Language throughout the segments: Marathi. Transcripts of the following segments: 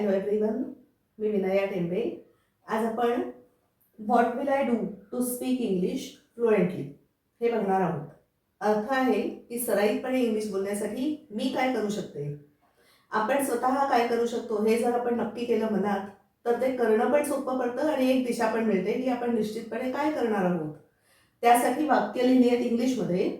हॅलो एव्हरीवन मी विनया टेंबे. आज आपण what will I do to speak English fluently हे बघणार आहोत. अर्थ आहे की सराईतपणे इंग्लिश बोलण्यासाठी मी काय करू शकते? आपण स्वतः काय करू शकतो हे जर आपण नक्की केलं मनात तर ते करणं पण सोपं पडतं आणि एक दिशा पण मिळते की आपण निश्चितपणे काय करणार आहोत. त्यासाठी वाक्य लिहिली आहेत इंग्लिशमध्ये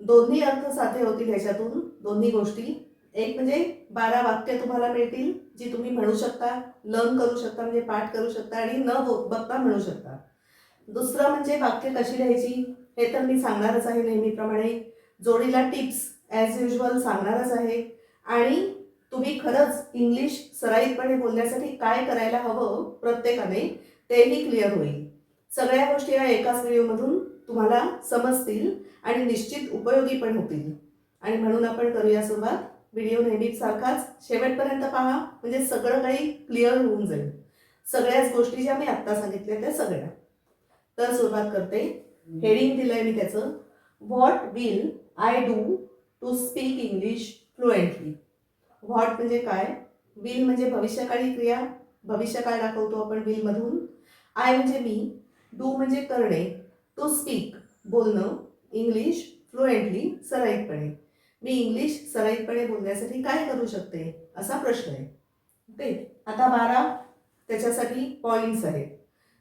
दोन्ही अर्थ साधे होतील ह्याच्यातून दोन्ही गोष्टी. एक म्हणजे बारा वाक्य तुम्हाला मिळतील जी तुम्ही म्हणू शकता लर्न करू शकता म्हणजे पाठ करू शकता आणि न हो-, बघता म्हणू शकता. दुसरं म्हणजे वाक्य कशी लिहायची हे तर मी सांगणारच आहे नेहमीप्रमाणे. जोडीला टिप्स ॲज युजल सांगणारच आहे. आणि तुम्ही खरंच इंग्लिश सराईतपणे बोलण्यासाठी काय करायला हवं प्रत्येकाने तेही क्लिअर होईल. सगळ्या गोष्टी या एकाच व्हिडिओमधून तुम्हाला समजतील आणि निश्चित उपयोगी पण होतील. आणि म्हणून आपण करूया सुरुवात. व्हिडिओ नेहमीसारखाच शेवटपर्यंत पहा. म्हणजे सगळं काही क्लिअर होऊन जाईल. सगळ्याच गोष्टी ज्या मी आत्ता सांगितल्या त्या सगळ्या. तर सुरुवात करते. हेडिंग दिलंय मी त्याचं. What will I do to speak English fluently what म्हणजे काय? विल म्हणजे भविष्यकाळी क्रिया. भविष्यकाळ दाखवतो आपण विलमधून आय म्हणजे मी. डू म्हणजे करणे. टू स्पीक बोलणं. इंग्लिश फ्लुएंटली सराईतपणे मी इंग्लिश सराईतपणे बोलण्यासाठी काय करू शकते? असा प्रश्न आहे. ओके आता बारा. त्याच्यासाठी पॉईंट्स आहेत.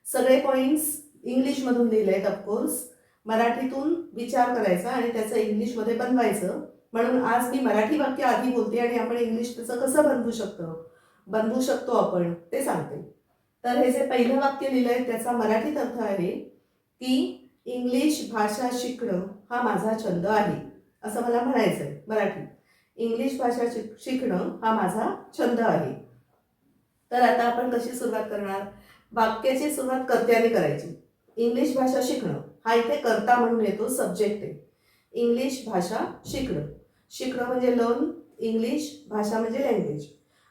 सगळे पॉईंट्स इंग्लिशमधून लिहिले आहेत ऑफकोर्स मराठीतून विचार करायचा आणि त्याचं इंग्लिशमध्ये बनवायचं. म्हणून आज मी मराठी वाक्य आधी बोलते आणि आपण इंग्लिश त्याचं कसं बनवू शकतो? बनवू शकतो आपण ते सांगते. तर हे जे पहिलं वाक्य लिहिलं आहे त्याचा मराठीत अर्थ आहे की इंग्लिश भाषा शिकणं हा माझा छंद आहे. असं मला म्हणायचं आहे मराठी. इंग्लिश भाषा शिक शिकणं हा माझा छंद आहे. तर आता आपण कशी सुरुवात करणार? वाक्याची सुरुवात कर्त्याने करायची. इंग्लिश भाषा शिकणं हा इथे कर्ता म्हणून येतो सब्जेक्ट आहे. इंग्लिश भाषा शिकणं. शिकणं म्हणजे लर्न इंग्लिश भाषा म्हणजे लँग्वेज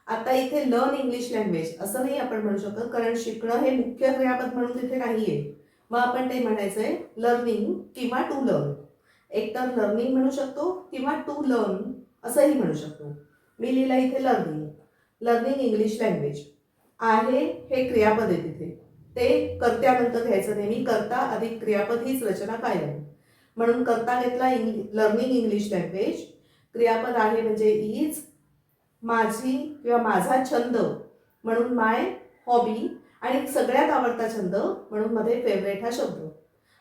आता इथे लर्न इंग्लिश लँग्वेज असं नाही आपण म्हणू शकत कारण शिकणं हे मुख्य क्रियापद म्हणून तिथे नाही आहे मग आपण ते म्हणायचं आहे लर्निंग किंवा टू लर्न एकतर लर्निंग म्हणू शकतो किंवा टू लर्न असंही म्हणू शकतो. मी लिहिलं इथे लर्निंग लर्निंग इंग्लिश लँग्वेज आहे हे क्रियापद आहे तिथे. ते कर्त्यानंतर घ्यायचं नेहमी करता अधिक क्रियापद हीच रचना कायम. म्हणून करता घेतला इंग्लि लर्निंग इंग्लिश लँग्वेज क्रियापद आहे म्हणजे इज माझी किंवा माझा छंद म्हणून माय हॉबी आणि सगळ्यात आवडता छंद म्हणून मध्ये फेवरेट हा शब्द.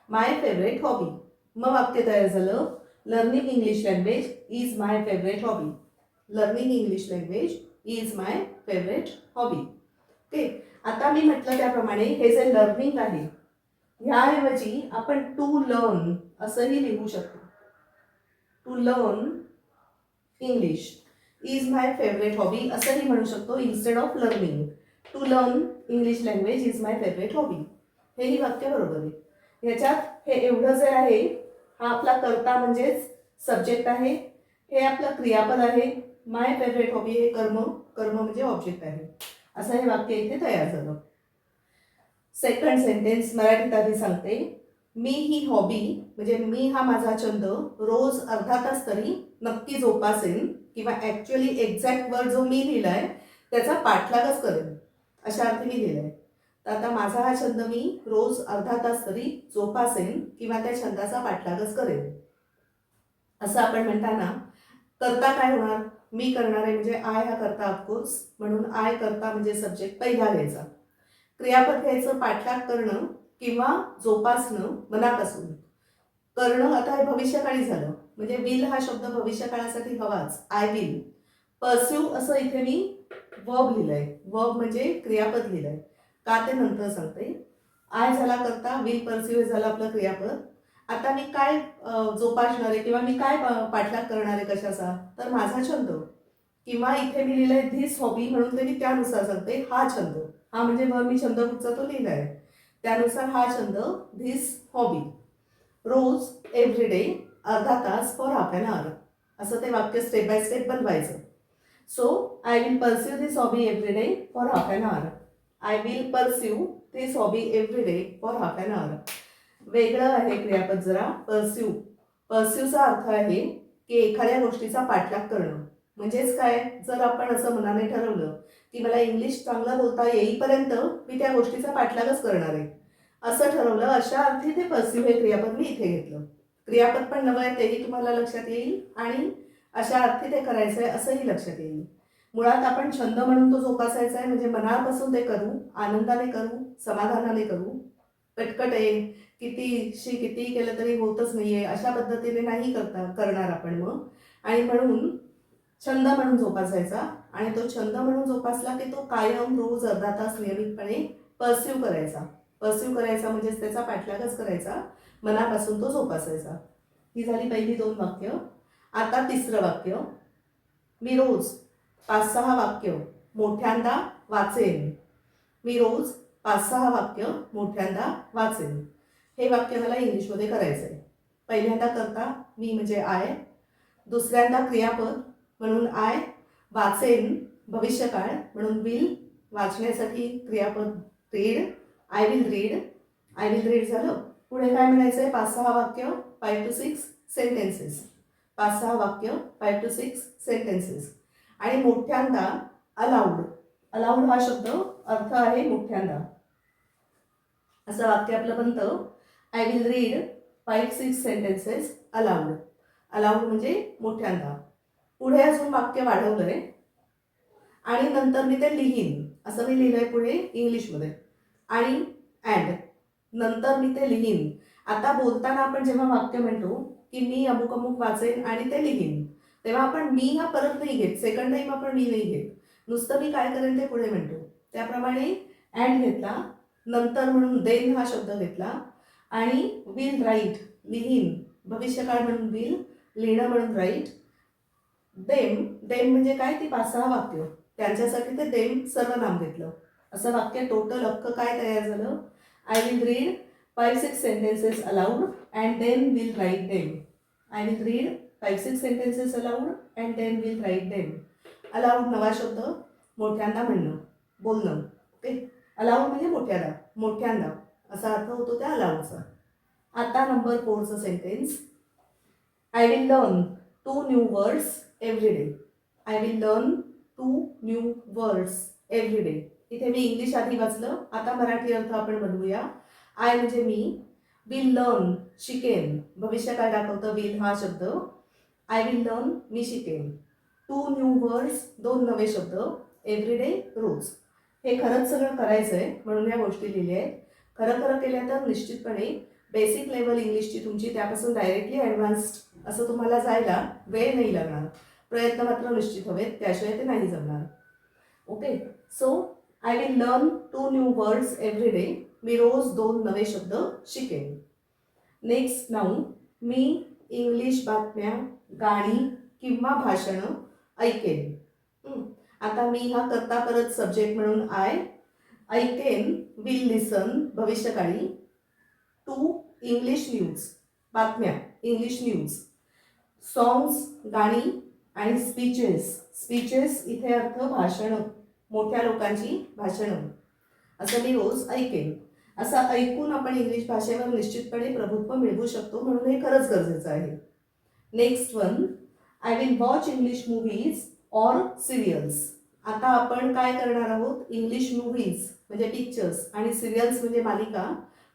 माय फेवरेट हॉबी मग वाक्य तयार झालं. Learning English language is my favourite hobby learning English language is my favourite hobby okay आता मी म्हटलं त्याप्रमाणे हे जे लर्निंग आहे ह्याऐवजी आपण टू लर्न असंही लिहू शकतो. To learn English is my favourite hobby असंही म्हणू शकतो instead of learning to learn English language is my favourite hobby हेही वाक्य बरोबर आहे. ह्याच्यात हे एवढं जे आहे हा आपला कर्ता म्हणजेच सब्जेक्ट आहे. हे आपलं क्रियापद आहे. माय फेवरेट हॉबी हे कर्म. कर्म म्हणजे ऑब्जेक्ट आहे. असं हे वाक्य इथे तयार झालं. सेकंड सेंटेन्स मराठीत आधी सांगते. मी ही हॉबी म्हणजे मी हा माझा छंद रोज अर्धा तास तरी नक्की जोपासेन किंवा ॲक्च्युली एक्झॅक्ट वर्ड जो मी लिहिला आहे त्याचा पाठलागच करेन. अशा अर्थी मी आहे तर आता माझा हा छंद मी रोज अर्धा तास तरी जोपासेन किंवा त्या छंदाचा पाठलागच करेन. असं आपण म्हणताना करता काय होणार? मी करणार आहे म्हणजे आय हा करता ऑफकोर्स म्हणून आय करता म्हणजे सब्जेक्ट पहिला घ्यायचा. क्रियापद घ्यायचं पाठलाग करणं किंवा जोपासणं मनापासून. करणं आता हे भविष्यकाळी झालं. म्हणजे विल हा शब्द भविष्यकाळासाठी हवाच आय विल परस्यू असं इथे मी वर्ब लिहिलंय. वर्ब म्हणजे क्रियापद लिहिलंय. का ते नंतर सांगते. आय झाला करता विल परसिव्ह झाला आपलं क्रियापद. आता मी काय जोपासणार आहे किंवा मी काय पाठलाग करणार आहे कशाचा? तर माझा छंद. किंवा इथे मी लिहिलंय धिस हॉबी म्हणून ते मी त्यानुसार सांगते हा छंद. हा म्हणजे मग मी छंद कुठचा तो लिहिलाय. त्यानुसार हा छंद धिस हॉबी रोज एव्हरी डे अर्धा तास फॉर हाफ अन आवर असं ते वाक्य स्टेप बाय स्टेप बनवायचं. So I will perceive this hobby every day for half an hour I will pursue this hobby every day for half an hour वेगळं आहे क्रियापद जरा परस्यू परस्यूचा अर्थ आहे की एखाद्या गोष्टीचा पाठलाग करणं. म्हणजेच काय? जर आपण असं मनाने ठरवलं की मला इंग्लिश चांगलं बोलता येईपर्यंत मी त्या गोष्टीचा पाठलागच करणार आहे. असं ठरवलं अशा अर्थी ते परस्यू हे क्रियापद मी इथे घेतलं. क्रियापद पण नवं आहे तेही तुम्हाला लक्षात येईल आणि अशा अर्थी ते करायचं आहे असंही लक्षात येईल. मुळात आपण छंद म्हणून तो जोपासायचा आहे. म्हणजे मनापासून ते करू आनंदाने करू समाधानाने करू. कटकट आहे. कितीशी किती केलं तरी होतच नाहीये. अशा पद्धतीने नाही करता करणार आपण मग. आणि म्हणून छंद म्हणून जोपासायचा. आणि तो छंद म्हणून जोपासला की तो कायम रोज अर्धा तास नियमितपणे परस्यू करायचा. परस्यू करायचा म्हणजेच त्याचा पाठलागच करायचा. मनापासून तो जोपासायचा. ही झाली पहिली दोन वाक्य. आता तिसरं वाक्य. मी रोज पाच सहा वाक्य मोठ्यांदा वाचेन. मी रोज पाच सहा वाक्य मोठ्यांदा वाचेन. हे वाक्य मला इंग्लिशमध्ये करायचं आहे पहिल्यांदा करता मी म्हणजे आय दुसऱ्यांदा क्रियापद म्हणून आय वाचेन भविष्यकाळ म्हणून विल वाचण्यासाठी क्रियापद read I will read I will read झालं. पुढे काय म्हणायचं आहे पाच सहा वाक्य फाईव्ह टू सिक्स सेंटेन्सेस पाच सहा वाक्य फाईव्ह टू सिक्स सेंटेन्सेस आणि मोठ्यांदा अलाउड. अलाउड हा शब्द अर्थ आहे मोठ्यांदा. असं वाक्य आपलं बनतं I will read five six sentences aloud aloud म्हणजे मोठ्यांदा. पुढे अजून वाक्य वाढवलंय. आणि नंतर मी ते लिहीन. असं मी लिहिलंय पुढे इंग्लिशमध्ये. आणि अँड नंतर मी ते लिहीन. आता बोलताना आपण जेव्हा वाक्य म्हणतो की मी अमुक अमुक वाचेन आणि ते लिहीन. तेव्हा आपण मी हा परत नाही घेत सेकंड टाईम आपण मी नाही घेत. नुसतं मी काय करेन ते पुढे म्हणतो. त्याप्रमाणे अँड घेतला नंतर म्हणून देन हा शब्द घेतला. आणि विल राईट लिहीन. भविष्यकाळ म्हणून विल लिहिणं म्हणून राईट देम देम म्हणजे काय? ती पाच सहा वाक्य. त्यांच्यासाठी ते देम सर्वनाम घेतलं. असं वाक्य टोटल अख्खं काय तयार झालं? I will read five six sentences aloud and then will write them I will read five six sentences aloud and then will write them aloud नवा शब्द मोठ्यांदा म्हणणं बोलणं ओके अलाउड म्हणजे मोठ्यांदा मोठ्यांदा असा अर्थ होतो त्या अलाउडचा आता number फोरचं sentence I will learn two new words every day I will learn two new words every day इथे मी इंग्लिश आधी वाचलं आता मराठी अर्थ आपण बनवूया. आय म्हणजे मी. Will learn शिकेन. भविष्यकाळ दाखवतं विल हा शब्द. आय विल लर्न मी शिकेन टू न्यू वर्ड्स दोन नवे शब्द एव्हरी डे रोज हे खरंच सगळं करायचं आहे म्हणून या गोष्टी लिहिल्या आहेत. खरं खरं केल्या तर निश्चितपणे बेसिक लेवल इंग्लिशची तुमची त्यापासून डायरेक्टली ॲडव्हान्स्ड असं तुम्हाला जायला वेळ नाही लागणार. प्रयत्न मात्र निश्चित हवेत त्याशिवाय ते नाही जमणार. Okay so I will learn two new words every day मी रोज दोन नवे शब्द शिकेन. नेक्स्ट नाऊ मी इंग्लिश बातम्या गाणी किंवा भाषणं ऐकेन. आता मी हा करता परत सब्जेक्ट म्हणून आय ऐकेन विल लिसन भविष्यकाळी. टू इंग्लिश न्यूज बातम्या इंग्लिश न्यूज सॉंग्स गाणी आणि स्पीचेस स्पीचेस इथे अर्थ भाषणं. मोठ्या लोकांची भाषणं. असं मी रोज ऐकेन. असं ऐकून आपण इंग्लिश भाषेवर निश्चितपणे प्रभुत्व मिळवू शकतो म्हणून हे खरंच गरजेचं आहे. Next one I will watch English movies or serials आता आपण काय करणार आहोत? इंग्लिश मूव्हीज म्हणजे पिक्चर्स आणि सिरियल्स म्हणजे मालिका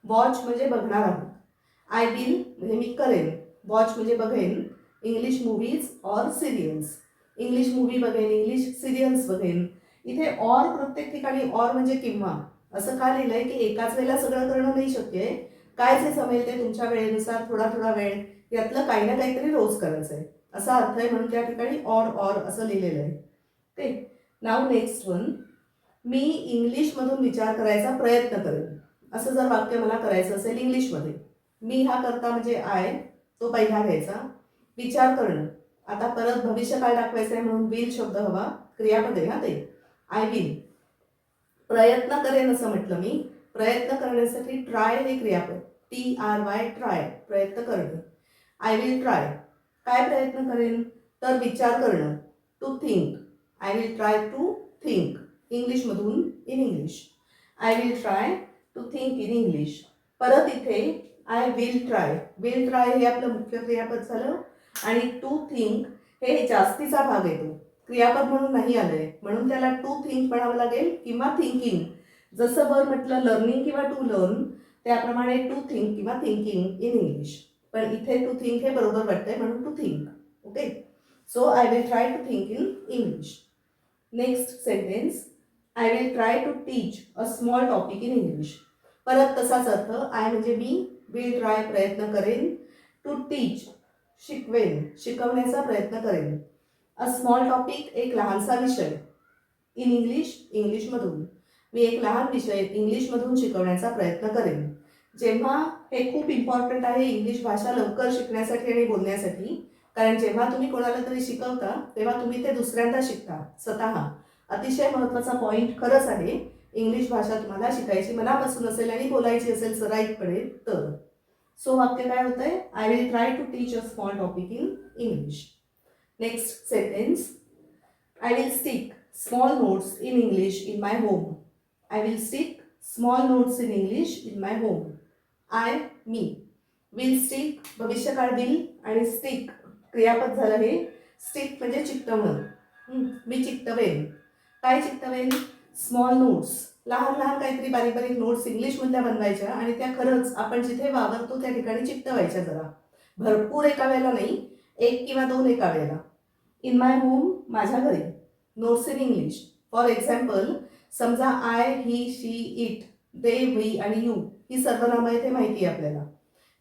वॉच म्हणजे बघणार आहोत. आय विल म्हणजे मी करेन वॉच म्हणजे बघेन English movies or serials English movie बघेन इंग्लिश सिरियल्स बघेन. इथे ऑर प्रत्येक ठिकाणी ऑर म्हणजे किंवा. असं का लिहिलंय की एकाच वेळेला सगळं करणं नाही शक्य आहे. काय जे जमेल ते तुमच्या वेळेनुसार थोडा थोडा वेळ यातलं काही ना काहीतरी रोज करायचं आहे असा अर्थ आहे म्हणून त्या ठिकाणी ऑर ऑर असं लिहिलेलं आहे. ते नाव नेक्स्ट वन मी इंग्लिशमधून विचार करायचा प्रयत्न करेन. असं जर वाक्य मला करायचं असेल इंग्लिशमध्ये. मी हा करता म्हणजे आय तो पहिला घ्यायचा. विचार करणं. आता परत भविष्यकाळ दाखवायचं आहे म्हणून विल शब्द हवा. क्रियापद आहे हा ते. आय विल प्रयत्न करेन असं म्हटलं मी. प्रयत्न करण्यासाठी ट्राय हे क्रियापद. टी आर वाय ट्राय प्रयत्न करणं. आय विल ट्राय काय प्रयत्न करेन? तर विचार करणं. To think I will try to think इंग्लिशमधून in English I will try to think in English परत इथे I will try will try हे आपलं मुख्य क्रियापद झालं. आणि टू थिंक हे जास्तीचा भाग येतो क्रियापद म्हणून नाही आलंय. म्हणून त्याला टू थिंक म्हणावं लागेल किंवा थिंकिंग जसं वर म्हटलं लर्निंग किंवा टू लर्न त्याप्रमाणे टू थिंक किंवा थिंकिंग इन इंग्लिश पण इथे टू थिंक हे बरोबर वाटतंय म्हणून to think okay so I will try to think in English next sentence I will try to teach a small topic in English परत तसाच अर्थ आय म्हणजे मी विल ट्राय प्रयत्न करेन टू टीच शिकवेन शिकवण्याचा प्रयत्न करेन. अ स्मॉल टॉपिक एक लहानसा विषय. इन इंग्लिश इंग्लिशमधून मी एक लहान विषय इंग्लिशमधून शिकवण्याचा प्रयत्न करेन. जेव्हा हे खूप इम्पॉर्टंट आहे इंग्लिश भाषा लवकर शिकण्यासाठी आणि बोलण्यासाठी. कारण जेव्हा तुम्ही कोणाला तरी शिकवता तेव्हा तुम्ही ते दुसऱ्यांदा शिकता स्वतः. अतिशय महत्त्वाचा पॉईंट खरंच आहे. इंग्लिश भाषा तुम्हाला शिकायची मनापासून असेल आणि बोलायची असेल सराईतपणे तर. सो वाक्य काय होतं आहे I will try to teach a small topic in English next sentence I will stick small notes in English in my home I will stick small notes in English in my home I me. Will stick भविष्यकाळ विल आणि स्टिक क्रियापद झालं हे. स्टिक म्हणजे चिकटवणं. मी चिकटवेन. काय चिकटवेन? स्मॉल नोट्स लहान लहान काहीतरी बारीक बारीक नोट्स इंग्लिशमधल्या बनवायच्या आणि त्या खरंच आपण जिथे वावरतो त्या ठिकाणी चिकटवायच्या जरा. भरपूर एका वेळेला नाही एक किंवा दोन एका वेळेला. इन माय होम माझ्या घरी. Notes in English for example समजा I he she it they we आणि यू ही सर्वनामं इथे माहिती आहे आपल्याला.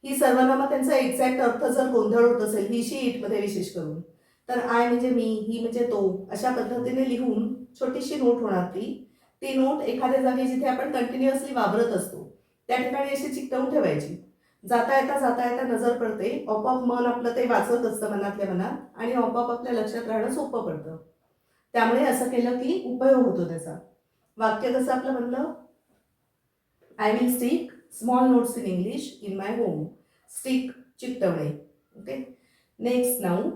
ही सर्वनामं त्यांचा एक्झॅक्ट अर्थ जर गोंधळ होत असेल ही शी इटमध्ये विशेष करून तर आय म्हणजे मी ही म्हणजे तो अशा पद्धतीने लिहून छोटीशी नोट होणार ती. ती नोट एखाद्या जागी जिथे आपण कंटिन्युअसली वापरत असतो त्या ठिकाणी अशी चिकटवून ठेवायची. जाता येता जाता येता नजर पडते आपोआप मन आपलं ते वाचत असतं मनातल्या मनात आणि आपोआप आपल्या लक्षात राहणं सोपं पडतं. त्यामुळे असं केलं की उपयोग होतो त्याचा. वाक्य कसं आपलं म्हणलं I will stick small notes in English in my home stick चिकटवणे okay next now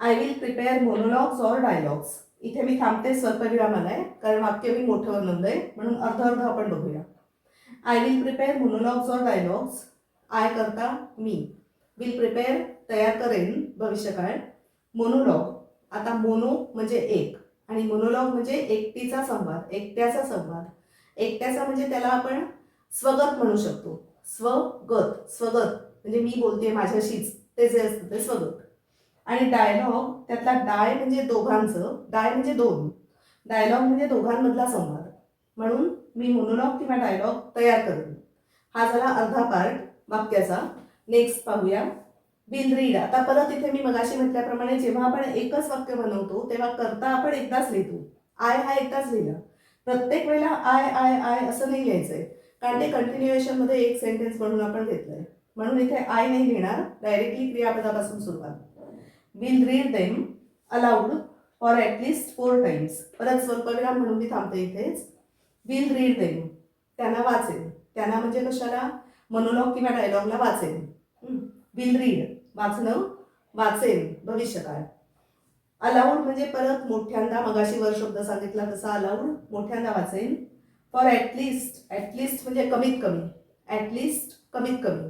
I will prepare monologues or dialogues इथे मी थांबते स्वल्पविराम आलाय कारण वाक्य मी मोठं बनवलंय म्हणून अर्ध अर्ध आपण बघूया. I will prepare monologues or dialogues I करता मी. विल प्रिपेअर तयार करेन भविष्यकाळ. मोनोलॉग आता मोनो म्हणजे एक. आणि मोनोलॉग म्हणजे एकटीचा संवाद एकट्याचा संवाद. एकट्याचा म्हणजे त्याला आपण स्वगत म्हणू शकतो. स्वगत स्वगत. म्हणजे मी बोलते माझ्याशीच. ते जे असतं ते स्वगत. आणि डायलॉग त्यातला डाय म्हणजे दोघांचं. डाय म्हणजे दोन. डायलॉग म्हणजे दोघांमधला संवाद. म्हणून मी मोनोलॉग किंवा डायलॉग तयार करेन. हा झाला अर्धा पार्ट वाक्याचा. नेक्स्ट पाहूया. विल रीड आता परत इथे मी मगाशी म्हटल्याप्रमाणे जेव्हा आपण एकच वाक्य बनवतो तेव्हा करता आपण एकदाच लिहितो. आय हा एकदाच लिहिला. प्रत्येक वेळेला आय आय आय असं नाही लिहायचंय. कारण ते continuation मध्ये एक सेंटेन्स म्हणून आपण घेतलंय. म्हणून इथे आय नाही लिहिणार डायरेक्टली क्रियापदापासून सुरुवात. Will read them aloud for at least four times परत स्वल्पविराम म्हणून मी थांबते इथेच. विल रीड देम त्यांना वाचेन. त्यांना म्हणजे कशाला? मोनोलॉग किंवा डायलॉगला वाचेन. विल रीड वाचणं वाचेन. भविष्यकाळ. अलाउड म्हणजे परत मोठ्यांदा मगाशी वर शब्द सांगितला तसा अलाउड मोठ्यांदा वाचेन. For at least at least म्हणजे कमीत कमी. ॲटलिस्ट कमीत कमी.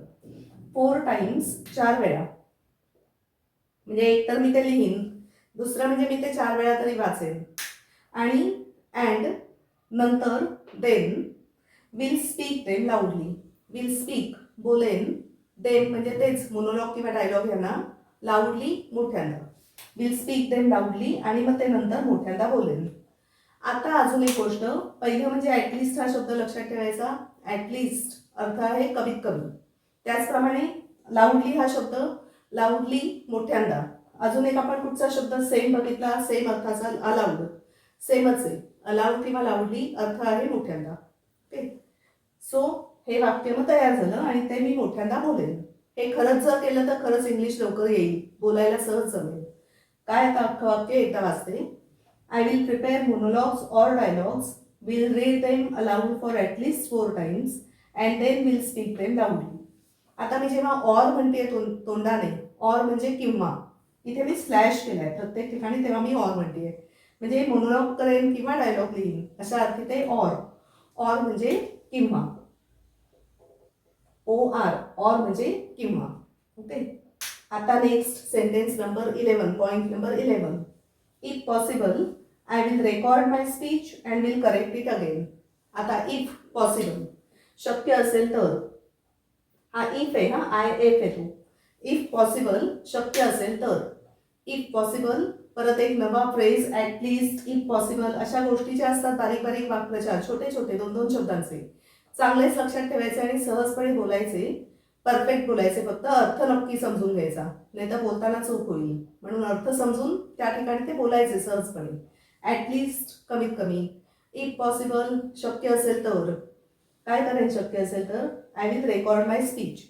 फोर टाइम्स चार वेळा. म्हणजे एक तर मी ते लिहीन दुसरं म्हणजे मी ते चार वेळा तरी वाचेन. आणि अँड नंतर then will speak them loudly will speak बोलेन देम म्हणजे तेच मोनोलॉग किंवा डायलॉग यांना लाऊडली मोठ्यांदा. विल स्पीक देम लाऊडली आणि मग ते नंतर मोठ्यांदा बोलेन. आता अजून एक गोष्ट पहिलं म्हणजे ॲटलिस्ट हा शब्द लक्षात ठेवायचा. ॲटलिस्ट अर्थ आहे कमीत कमी. त्याचप्रमाणे लाऊडली हा शब्द लाऊडली मोठ्यांदा. अजून एक आपण कुठचा शब्द सेम बघितला सेम अर्थाचा अलाउड सेमच आहे. अलाउड किंवा लाऊडली अर्थ आहे मोठ्यांदा. ओके सो हे वाक्य मग तयार झालं आणि ते मी मोठ्यांदा बोलेन. हे खरंच जर केलं तर खरंच इंग्लिश लवकर येईल. बोलायला सहज जमेल. काय आता अख्खं वाक्य एकदा वाचते? I will prepare monologues or dialogues will them aloud for for least four times and then will speak them loudly. आता मी जेव्हा ऑर म्हणते तोंडाने ऑर म्हणजे किंवा इथे मी स्लॅश केलाय प्रत्येक ठिकाणी तेव्हा मी ऑर म्हणते म्हणजे मोनोलॉग करेन किंवा डायलॉग लिहीन अशा अर्थी ते ऑर ऑर म्हणजे किंवा. ओ आर ऑर म्हणजे किंवा. ओके? आता next sentence number eleven point number eleven if possible I will record my speech and will correct it again आता इफ पॉसिबल शक्य असेल तर. हा इफ आहे हा आय एफ आहे तो. इफ पॉसिबल शक्य असेल तर. इफ पॉसिबल परत एक नवा phrase at least if possible अशा गोष्टी ज्या असतात बारीक बारीक वाक्प्रचार छोटे छोटे दोन दोन शब्दांचे. चांगलेच लक्षात ठेवायचे आणि सहजपणे बोलायचे. परफेक्ट बोलायचे फक्त अर्थ नक्की समजून घ्यायचा. नाही तर बोलताना चूक होईल. म्हणून अर्थ समजून त्या ठिकाणी ते बोलायचे सहजपणे. ॲटलिस्ट कमीत कमी इफ पॉसिबल शक्य असेल तर. काय करेन शक्य असेल तर? I will record my speech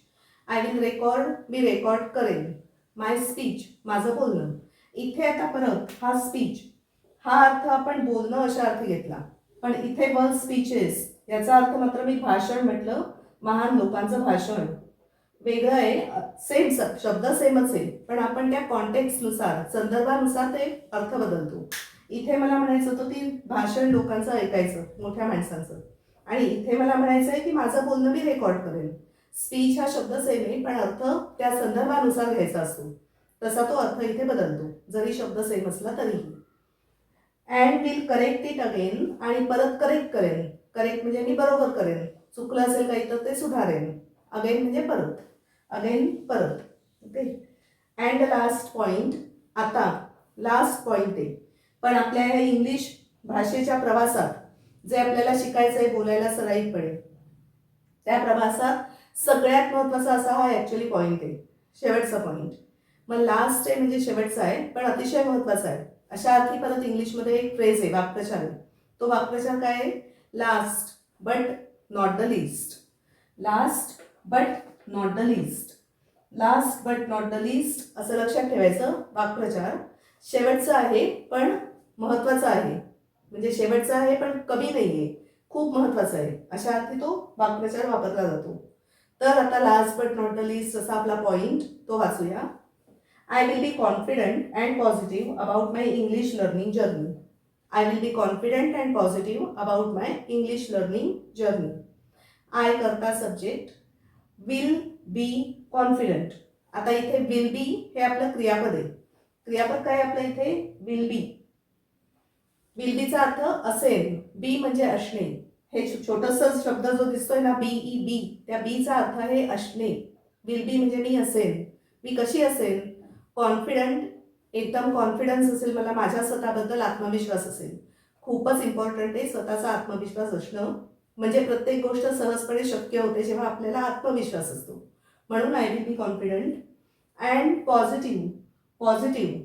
I will record me record करेन. माय स्पीच माझं बोलणं. इथे आता परत हा स्पीच हा अर्थ आपण बोलणं अशा अर्थी घेतला. पण इथे वन स्पीचेस याचा अर्थ मात्र मी भाषण म्हटलं. महान लोकांचं भाषण. वेगळं आहे. सेम शब्द सेमच आहे. पण आपण त्या कॉन्टेक्स्टनुसार संदर्भानुसार ते अर्थ बदलतो. इथे मला म्हणायचं होतं की भाषण लोकांचं ऐकायचं मोठ्या माणसांचं. आणि इथे मला म्हणायचं आहे की माझं बोलणं मी रेकॉर्ड करेन. स्पीच हा शब्द सेम आहे पण अर्थ त्या संदर्भानुसार घ्यायचा असतो. तसा तो अर्थ इथे बदलतो. जरी शब्द सेम असला तरीही. And will correct it again आणि परत करेक्ट करेन. करेक्ट म्हणजे मी बरोबर करेन. चुकलं असेल काही तर ते सुधारेन. अगेन म्हणजे परत. अगेन परत. ओके अँड लास्ट पॉईंट आता. लास्ट पॉईंट आहे. पण आपल्या ह्या इंग्लिश भाषेच्या प्रवासात जे आपल्याला शिकायचं आहे बोलायला सराईतपणे त्या प्रवासात सगळ्यात महत्त्वाचा असा हा ॲक्च्युली पॉईंट आहे. शेवटचा पॉईंट मग लास्ट आहे म्हणजे शेवटचा आहे पण अतिशय महत्त्वाचा आहे. अशा अर्थी परत इंग्लिशमध्ये एक फ्रेज आहे वाक्प्रचार. आहे तो वाक्प्रचार काय आहे? Last but not the least last but not the least last but not the least असं लक्षात ठेवायचं वाक्प्रचार. शेवटचं आहे पण महत्त्वाचं आहे. म्हणजे शेवटचं आहे पण कमी नाही आहे खूप महत्त्वाचं आहे. अशा अर्थी तो वाक्प्रचार वापरला जातो. तर आता last but not the least असा आपला पॉईंट तो वाचूया. I will be confident and positive about my English learning journey I will be confident and positive about my English learning journey I करता सब्जेक्ट विल बी कॉन्फिडंट आता इथे विल बी हे आपलं क्रियापद आहे. क्रियापद काय आपलं इथे? विल बी विल बीचा अर्थ असेल. बी म्हणजे असणे. हे छोटस शब्द जो दिसतोय ना बी ई बी त्या बीचा अर्थ आहे असणे. विल बी म्हणजे मी असेल. मी कशी असेल? कॉन्फिडंट एकदम कॉन्फिडन्स असेल मला. माझ्या स्वतःबद्दल आत्मविश्वास असेल. खूपच इम्पॉर्टंट आहे. स्वतःचा आत्मविश्वास असणं. म्हणजे प्रत्येक गोष्ट सहजपणे शक्य होते जेव्हा आपल्याला आत्मविश्वास असतो. म्हणून I will be confident and positive positive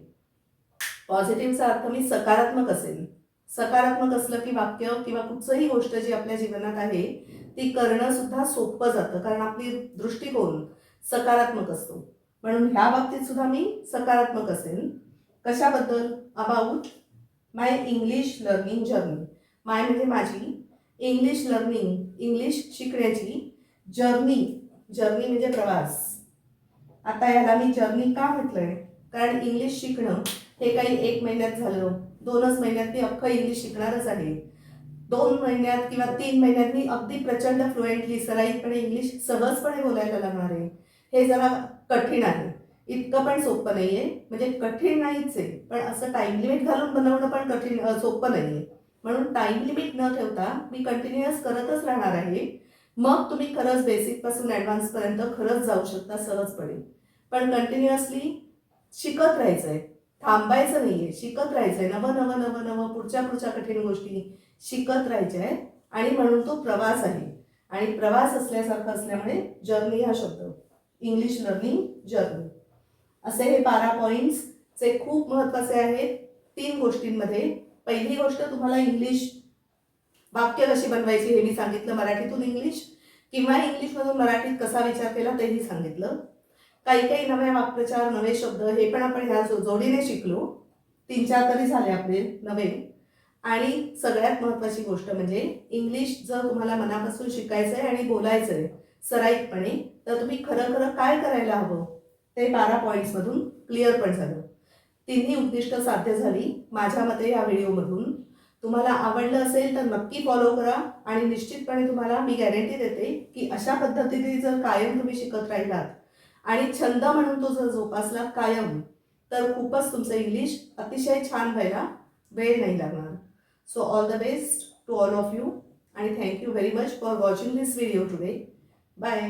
पॉझिटिव्हचा अर्थ मी सकारात्मक असेल. सकारात्मक असलं की वाक्य किंवा कुठचंही गोष्ट जी आपल्या जीवनात आहे ती करणं सुद्धा सोपं जातं कारण आपली दृष्टिकोन सकारात्मक असतो. म्हणून ह्या बाबतीत सुद्धा मी सकारात्मक असेल. कशाबद्दल? About my English learning journey my म्हणजे माझी इंग्लिश लर्निंग इंग्लिश शिकण्याची जर्नी जर्नी म्हणजे प्रवास. आता याला मी जर्नी का म्हटलंय? कारण इंग्लिश शिकणं हे काही एक महिन्यात झालं दोनच महिन्यात मी अख्खं इंग्लिश शिकणारच आहे. दोन महिन्यात किंवा तीन महिन्यात मी अगदी प्रचंड फ्लुएंटली सराईतपणे इंग्लिश सहजपणे बोलायला लागणार आहे. हे जरा कठीण आहे. इतकं पण सोपं नाही आहे म्हणजे कठीण नाहीच आहे. पण असं टाईम लिमिट घालून बनवणं पण कठीण सोपं नाही आहे म्हणून टाईम लिमिट न ठेवता मी कंटिन्युअस करतच राहणार आहे. मग तुम्ही खरंच बेसिकपासून ॲडव्हान्सपर्यंत खरंच जाऊ शकता सहजपणे. पण कंटिन्युअसली शिकत राहायचं आहे थांबायचं नाही आहे शिकत राहायचं आहे नवं नवं नवं नवं पुढच्या पुढच्या कठीण गोष्टी शिकत राहायच्या. आहेत आणि म्हणून तो प्रवास आहे. आणि प्रवास असल्यासारखं असल्यामुळे जर्नी हा शब्द. इंग्लिश लर्निंग जर्नी असे हे बारा पॉईंट्सचे खूप महत्त्वाचे आहेत. तीन गोष्टींमध्ये पहिली गोष्ट तुम्हाला इंग्लिश वाक्य कशी बनवायची हे मी सांगितलं मराठीतून इंग्लिश किंवा इंग्लिशमधून मराठीत कसा विचार केला तेही सांगितलं. काही काही नव्या वाक्प्रचार नवे शब्द हे पण आपण ह्या जो- जोडीने शिकलो तीन चार तरी झाले आपले नवे. आणि सगळ्यात महत्त्वाची गोष्ट म्हणजे इंग्लिश जर तुम्हाला मनापासून शिकायचं आहे आणि बोलायचं आहे सराईतपणे तर तुम्ही खरं खरं काय करायला हवं? ते बारा पॉईंट्समधून क्लिअर पण झालं. तिन्ही उद्दिष्ट साध्य झाली माझ्या मते या व्हिडिओमधून. तुम्हाला आवडलं असेल तर नक्की फॉलो करा आणि निश्चितपणे तुम्हाला मी गॅरंटी देते की अशा पद्धतीने जर कायम तुम्ही शिकत राहिलात आणि छंद म्हणून तो जर जोपासला कायम तर खूपच तुमचं इंग्लिश अतिशय छान व्हायला वेळ नाही लागणार. So all the best to all of you आणि thank you very much for watching this video today bye